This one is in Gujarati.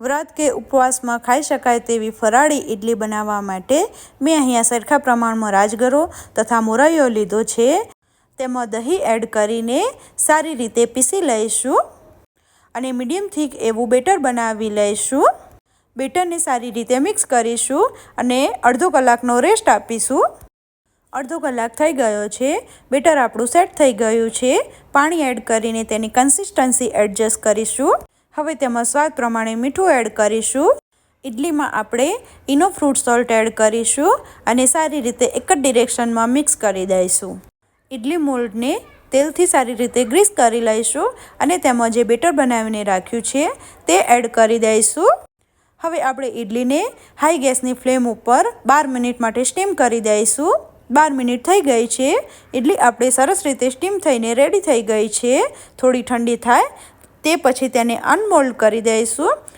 વ્રત કે ઉપવાસમાં ખાઈ શકાય તેવી ફરાળી ઇડલી બનાવવા માટે મેં અહીંયા સરખા પ્રમાણમાં રાજગરો તથા મોરૈયો લીધો છે. તેમાં દહીં એડ કરીને સારી રીતે પીસી લઈશું અને મીડિયમ થીક એવું બેટર બનાવી લઈશું. બેટરને સારી રીતે મિક્સ કરીશું અને અડધો કલાકનો રેસ્ટ આપીશું. અડધો કલાક થઈ ગયો છે. બેટર આપણું સેટ થઈ ગયું છે. પાણી એડ કરીને તેની કન્સિસ્ટન્સી એડજસ્ટ કરીશું. હવે તેમાં સ્વાદ પ્રમાણે મીઠું એડ કરીશું. ઇડલીમાં આપણે ઇનો ફ્રૂટ સોલ્ટ એડ કરીશું અને સારી રીતે એક જ ડિરેક્શનમાં મિક્સ કરી દઈશું. ઇડલી મોલ્ડને તેલથી સારી રીતે ગ્રીસ કરી લઈશું અને તેમાં જે બેટર બનાવીને રાખ્યું છે તે એડ કરી દઈશું. હવે આપણે ઇડલીને હાઈ ગેસની ફ્લેમ ઉપર બાર મિનિટ માટે સ્ટીમ કરી દઈશું. બાર મિનિટ થઈ ગઈ છે. ઇડલી આપણે સરસ રીતે સ્ટીમ થઈને રેડી થઈ ગઈ છે. થોડી ઠંડી થાય તે પછી તેને અનમોલ્ડ કરી દઈશું.